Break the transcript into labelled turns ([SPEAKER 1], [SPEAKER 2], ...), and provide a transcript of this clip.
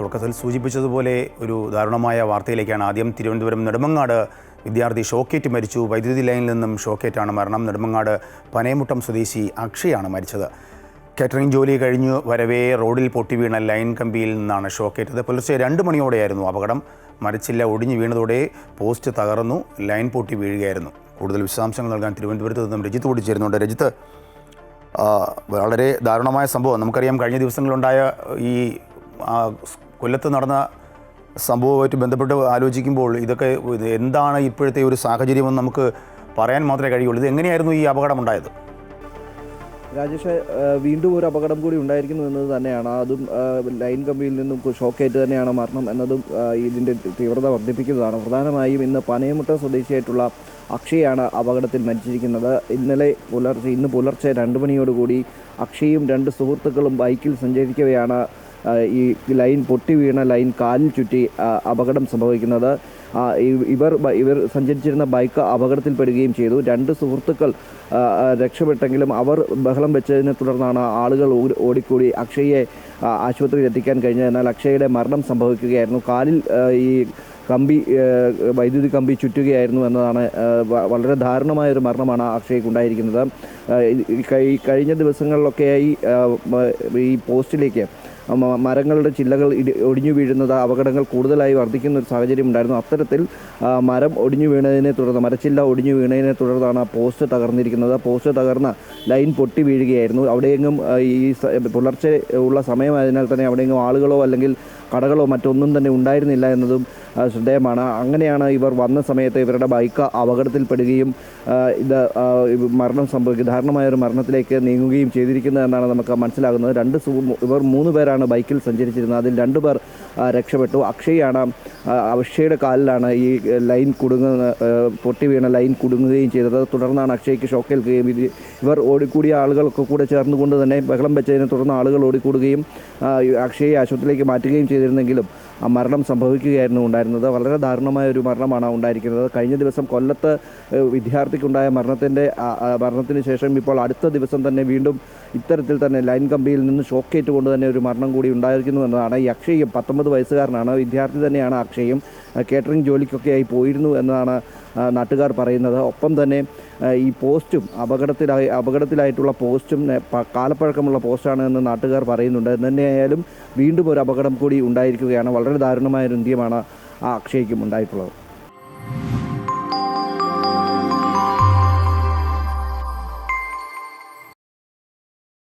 [SPEAKER 1] തുടക്കത്തിൽ സൂചിപ്പിച്ചതുപോലെ ഒരു ദാരുണമായ വാർത്തയിലേക്കാണ് ആദ്യം തിരുവനന്തപുരം നെടുമങ്ങാട് വിദ്യാർത്ഥി ഷോക്കേറ്റ് മരിച്ചു. വൈദ്യുതി ലൈനിൽ നിന്നും ഷോക്കേറ്റാണ് മരണം. നെടുമങ്ങാട് പനയമുട്ടം സ്വദേശി അക്ഷയാണ് മരിച്ചത്. കാറ്ററിംഗ് ജോലി കഴിഞ്ഞു വരവേ റോഡിൽ പൊട്ടി വീണ ലൈൻ കമ്പിയിൽ നിന്നാണ് ഷോക്കേറ്റത്. പുലർച്ചെ രണ്ട് മണിയോടെയായിരുന്നു അപകടം. മരിച്ചില്ല ഒടിഞ്ഞു വീണതോടെ പോസ്റ്റ് തകർന്നു. ലൈൻ പൊട്ടി വീഴുകയായിരുന്നു. കൂടുതൽ വിശദാംശങ്ങൾ നൽകാൻ തിരുവനന്തപുരത്ത് നിന്നും രജിത്ത് ചേരുന്നുണ്ട് രജിത്ത് വളരെ ദാരുണമായ സംഭവം. നമുക്കറിയാം കഴിഞ്ഞ ദിവസങ്ങളുണ്ടായ ഈ കൊല്ലത്ത് നടന്ന സംഭവവുമായിട്ട് ബന്ധപ്പെട്ട് ആലോചിക്കുമ്പോൾ ഇതൊക്കെ ഇത് എന്താണ് ഇപ്പോഴത്തെ ഒരു സാഹചര്യമെന്ന് നമുക്ക് പറയാൻ മാത്രമേ കഴിയുള്ളൂ. ഇത് എങ്ങനെയായിരുന്നു ഈ അപകടം ഉണ്ടായത്
[SPEAKER 2] രാജേഷ് വീണ്ടും ഒരു അപകടം കൂടി ഉണ്ടായിരിക്കുന്നു എന്നത് തന്നെയാണ്. അതും ലൈൻ കമ്പിയിൽ നിന്നും ഷോക്കേറ്റ് തന്നെയാണ് മരണം എന്നതും ഇതിന്റെ തീവ്രത വർദ്ധിപ്പിക്കുന്നതാണ്. പ്രധാനമായും ഇന്ന് പനയമുട്ട സ്വദേശിയായിട്ടുള്ള അക്ഷയാണ് അപകടത്തിൽ മരിച്ചിരിക്കുന്നത്. ഇന്നലെ പുലർച്ചെ ഇന്ന് പുലർച്ചെ രണ്ട് മണിയോടുകൂടി അക്ഷയും രണ്ട് സുഹൃത്തുക്കളും ബൈക്കിൽ സഞ്ചരിക്കവെയാണ് ഈ ലൈൻ പൊട്ടി വീണ ലൈൻ കാലിൽ ചുറ്റി അപകടം സംഭവിക്കുന്നത്. ഇവർ ഇവർ സഞ്ചരിച്ചിരുന്ന ബൈക്ക് അപകടത്തിൽപ്പെടുകയും ചെയ്തു. രണ്ട് സുഹൃത്തുക്കൾ രക്ഷപ്പെട്ടെങ്കിലും അവർ ബഹളം വെച്ചതിനെ തുടർന്നാണ് ആളുകൾ ഓടിക്കൂടി അക്ഷയെ ആശുപത്രിയിൽ എത്തിക്കാൻ കഴിഞ്ഞത്. എന്നാൽ അക്ഷയുടെ മരണം സംഭവിക്കുകയായിരുന്നു. കാലിൽ ഈ കമ്പി വൈദ്യുതി കമ്പി ചുറ്റുകയായിരുന്നു എന്നതാണ് വളരെ ധാരണമായ ഒരു മരണമാണ് അക്ഷയ്ക്ക് ഉണ്ടായിരിക്കുന്നത് ആ, ഈ- ഈ കഴി- കഴിഞ്ഞ ദിവസങ്ങളിലൊക്കെയായി ഈ പോസ്റ്റിലേക്ക് മരങ്ങളുടെ ചില്ലകൾ ഇടി ഒടിഞ്ഞു വീഴുന്നത് അപകടങ്ങൾ കൂടുതലായി വർദ്ധിക്കുന്ന ഒരു സാഹചര്യം ഉണ്ടായിരുന്നു. അത്തരത്തിൽ മരം ഒടിഞ്ഞു വീണതിനെ തുടർന്ന് മരച്ചില്ല ഒടിഞ്ഞു വീണതിനെ തുടർന്നാണ് ആ പോസ്റ്റ് തകർന്നിരിക്കുന്നത്. പോസ്റ്റ് തകർന്ന ലൈൻ പൊട്ടി വീഴുകയായിരുന്നു. അവിടെയെങ്ങും ഈ പുലർച്ചെ ഉള്ള സമയമായതിനാൽ തന്നെ അവിടെയെങ്ങും ആളുകളോ അല്ലെങ്കിൽ കടകളോ മറ്റൊന്നും തന്നെ ഉണ്ടായിരുന്നില്ല എന്നതും ശ്രദ്ധേയമാണ്. അങ്ങനെയാണ് ഇവർ വന്ന സമയത്ത് ഇവരുടെ ബൈക്ക് അപകടത്തിൽപ്പെടുകയും ഇത് മരണം സംഭവിക്കുക ദാരുണമായ ഒരു മരണത്തിലേക്ക് നീങ്ങുകയും ചെയ്തിരിക്കുന്നത് എന്നാണ് നമുക്ക് മനസ്സിലാകുന്നത്. രണ്ട് ഇവർ മൂന്ന് പേരാണ് ബൈക്കിൽ സഞ്ചരിച്ചിരുന്നത്. അതിൽ രണ്ട് പേർ രക്ഷപ്പെട്ടു. അക്ഷയാണ് അക്ഷയുടെ കാലിലാണ് ഈ ലൈൻ കുടുങ്ങുന്ന പൊട്ടി വീണ ലൈൻ കുടുങ്ങുകയും ചെയ്തത്. തുടർന്നാണ് അക്ഷയ്ക്ക് ഷോക്കേൽക്കുകയും ഇത് ഇവർ ഓടിക്കൂടിയ ആളുകളൊക്കെ കൂടെ ചേർന്നുകൊണ്ട് തന്നെ ബഹളം വെച്ചതിനെ തുടർന്ന് ആളുകൾ ഓടിക്കൂടുകയും അക്ഷയെ ആശുപത്രിയിലേക്ക് മാറ്റുകയും ചെയ്തിരുന്നെങ്കിലും ആ മരണം സംഭവിക്കുകയായിരുന്നു ഉണ്ടായിരുന്നത്. വളരെ ദാരുണമായ ഒരു മരണമാണ് ഉണ്ടായിരിക്കുന്നത്. കഴിഞ്ഞ ദിവസം കൊല്ലത്ത് വിദ്യാർത്ഥിക്കുണ്ടായ മരണത്തിന്റെ മരണത്തിന് ശേഷം ഇപ്പോൾ അടുത്ത ദിവസം തന്നെ വീണ്ടും ഇത്തരത്തിൽ തന്നെ ലൈൻ കമ്പിയിൽ നിന്ന് ഷോക്കേറ്റ് കൊണ്ട് തന്നെ ഒരു മരണം കൂടി ഉണ്ടായിരിക്കുന്നു എന്നതാണ് ഈ അക്ഷയും പത്തൊമ്പത് വയസ്സുകാരനാണ്. വിദ്യാർത്ഥി തന്നെയാണ് അക്ഷയും. കേറ്ററിംഗ് ജോലിക്കൊക്കെയായി പോയിരുന്നു എന്നാണ് നാട്ടുകാർ പറയുന്നത്. ഒപ്പം തന്നെ ഈ പോസ്റ്റും അപകടത്തിലായി അപകടത്തിലായിട്ടുള്ള പോസ്റ്റും കാലപ്പഴക്കമുള്ള പോസ്റ്റാണ് എന്ന് നാട്ടുകാർ പറയുന്നുണ്ട്. തന്നെയായാലും വീണ്ടും ഒരു അപകടം കൂടി ഉണ്ടായിരിക്കുകയാണ്. വളരെ ദാരുണമായ ഒരു അന്ത്യമാണ് ആ അക്ഷയ്ക്കും ഉണ്ടായിട്ടുള്ളത്.